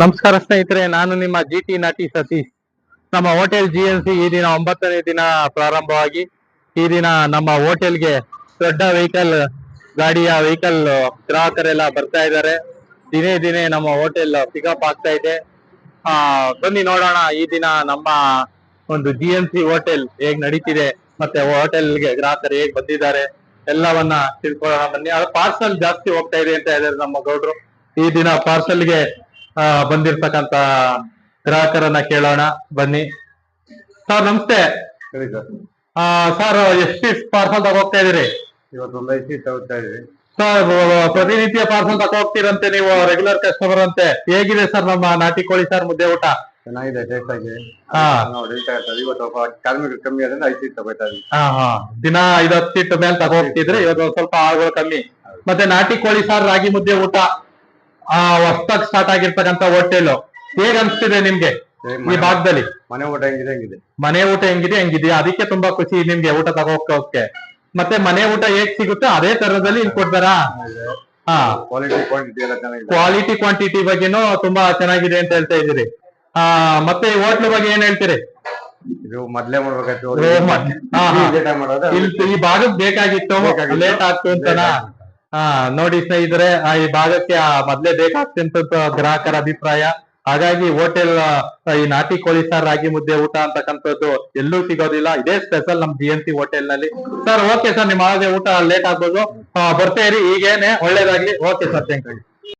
ನಮಸ್ಕಾರ ಸ್ನೇಹಿತರೆ, ನಾನು ನಿಮ್ಮ ಜಿ ಟಿ ನಟಿ ಸತೀಶ್. ನಮ್ಮ ಹೋಟೆಲ್ ಜಿ ಎನ್ ಸಿ ಈ ದಿನ ಒಂಬತ್ತನೇ ದಿನ ಪ್ರಾರಂಭವಾಗಿ, ಈ ದಿನ ನಮ್ಮ ಹೋಟೆಲ್ಗೆ ದೊಡ್ಡ ವೆಹಿಕಲ್ ಗಾಡಿಯ ವೆಹಿಕಲ್ ಗ್ರಾಹಕರೆಲ್ಲ ಬರ್ತಾ ಇದ್ದಾರೆ. ದಿನೇ ದಿನೇ ನಮ್ಮ ಹೋಟೆಲ್ ಪಿಕಪ್ ಆಗ್ತಾ ಇದೆ. ಆ, ಬನ್ನಿ ನೋಡೋಣ, ಈ ದಿನ ನಮ್ಮ ಒಂದು ಜಿ ಎನ್ ಸಿ ಹೋಟೆಲ್ ಹೇಗ್ ನಡೀತಿದೆ, ಮತ್ತೆ ಹೋಟೆಲ್ಗೆ ಗ್ರಾಹಕರು ಹೇಗ್ ಬಂದಿದ್ದಾರೆ, ಎಲ್ಲವನ್ನ ತಿಳ್ಕೊಳ್ಳೋಣ ಬನ್ನಿ. ಅದು ಪಾರ್ಸಲ್ ಜಾಸ್ತಿ ಹೋಗ್ತಾ ಇದೆ ಅಂತ ಹೇಳಿದ್ರು ನಮ್ಮ ಗೌಡ್ರು. ಈ ದಿನ ಪಾರ್ಸಲ್ಗೆ ಬಂದಿರ್ತಕ್ಕಂತ ಗ್ರಾಹಕರನ್ನ ಕೇಳೋಣ ಬನ್ನಿ. ಸರ್ ನಮಸ್ತೆ. ಸರ್. ಎಸ್ ಸರ್ ಎಷ್ಟು ಪಾರ್ಸಲ್ ತಗೋಗ್ತಾ ಇದೀರಿ ಇವತ್ತು ಒಂದು ಐದು ತಗೋತಾ ಇದ್ವಿ ಸರ್ ಪ್ರತಿನಿತ್ಯ ಪಾರ್ಸಲ್ ತಗೋಗ್ತೀರಂತೆ ನೀವು ರೆಗ್ಯುಲರ್ ಕಸ್ಟಮರ್ ಅಂತೆ. ಹೇಗಿದೆ ಸರ್ ನಮ್ಮ ನಾಟಿ ಕೋಳಿ ಸರ್ ಮುದ್ದೆ ಊಟ? ಚೆನ್ನಾಗಿದೆ ಟೇಸ್ಟ್ ಆಗಿ ಹಾ. ನಾವು ಇವತ್ತು ಸ್ವಲ್ಪ ಕಾರ್ಮಿಕರು ಕಮ್ಮಿ ಆದ್ರೆ ಐದು ಸೀಟ್ ತಗೋತಾ ಇದ್ದೀವಿ. ಹಾ ಹಾ. ದಿನ ಐದತ್ತು ಸೀಟ್ ಮೇಲೆ ತಗೋಗ್ತಿದ್ರೆ ಇವತ್ತು ಸ್ವಲ್ಪ ಆಳುಗಳು ಕಮ್ಮಿ. ಮತ್ತೆ ನಾಟಿ ಕೋಳಿ ಸಾರ್ ರಾಗಿ ಮುದ್ದೆ ಊಟ? ಆ ಹೊಸ್ತಾಗ್ ಸ್ಟಾರ್ಟ್ ಆಗಿರ್ತಕ್ಕಂತ ಹೋಟೆಲ್ ಹೇಗ್ ಅನ್ಸ್ತಿದೆ ನಿಮ್ಗೆ? ಈ ಭಾಗದಲ್ಲಿ? ಮನೆ ಊಟ ಹೆಂಗಿದೆ ಹೆಂಗಿದೆ? ಮನೆ ಊಟ ಹೆಂಗಿದೆ ಹೆಂಗಿದೆಯಾ? ಅದಕ್ಕೆ ತುಂಬಾ ಖುಷಿ ನಿಮ್ಗೆ ಊಟ ತಗೋಕೆ ಮತ್ತೆ ಮನೆ ಊಟ ಹೇಗ್ ಸಿಗುತ್ತೋ? ಅದೇ ತರದಲ್ಲಿ ಇಲ್ಲಿ ಕೊಡ್ತಾರಾ ಹಾ. ಕ್ವಾಲಿಟಿ ಕ್ವಾಂಟಿಟಿ ಬಗ್ಗೆನು ಚೆನ್ನಾಗಿದೆ. ಕ್ವಾಲಿಟಿ ಕ್ವಾಂಟಿಟಿ ಬಗ್ಗೆನೂ ತುಂಬಾ ಚೆನ್ನಾಗಿದೆ ಅಂತ ಹೇಳ್ತಾ ಇದ್ದೀರಿ. ಆ ಮತ್ತೆ ಹೋಟ್ಲ್ ಬಗ್ಗೆ ಏನ್ ಹೇಳ್ತೀರಿ? ಇದು ಮೊದ್ಲೇ ಮಾಡ್ಬೇಕಾಯ್ತು. ಓ, ಹಾ, ಹಾ. ಲೇಟ್ ಮಾಡೋದು. ಇಲ್ಲಿ ಈ ಭಾಗಕ್ಕೆ ಬೇಕಾಗಿತ್ತು. ಬೇಕಾಗಿತ್ತು. ಲೇಟ್ ಆಗ್ತು ಅಂತನಾ? ಹಾ ನೋಡಿ ಸ್ನೇಹಿತರೆ ಆ, ಈ ಭಾಗಕ್ಕೆ ಆ ಮೊದ್ಲೇ ಬೇಕಾಗ್ತಿಂತ ಗ್ರಾಹಕರ ಅಭಿಪ್ರಾಯ. ಹಾಗಾಗಿ ಹೋಟೆಲ್ ಈ ನಾಟಿ ಕೋಳಿ ಸಾರ್ ರಾಗಿ ಮುದ್ದೆ ಊಟ ಅಂತಕ್ಕಂಥದ್ದು ಎಲ್ಲೂ ಸಿಗೋದಿಲ್ಲ. ಇದೇ ಸ್ಪೆಷಲ್ ನಮ್ ಜಿ ಎನ್ ಸಿ ಹೋಟೆಲ್ನಲ್ಲಿ ಸರ್ ಓಕೆ ಸರ್ ನಿಮ್ಮ ಹಾಗೆ ಊಟ ಲೇಟ್ ಆಗ್ಬೋದು. ಆ, ಬರ್ತಾ ಇರಿ. ಈಗೇನೆ ಒಳ್ಳೇದಾಗ್ಲಿ. Okay sir thank you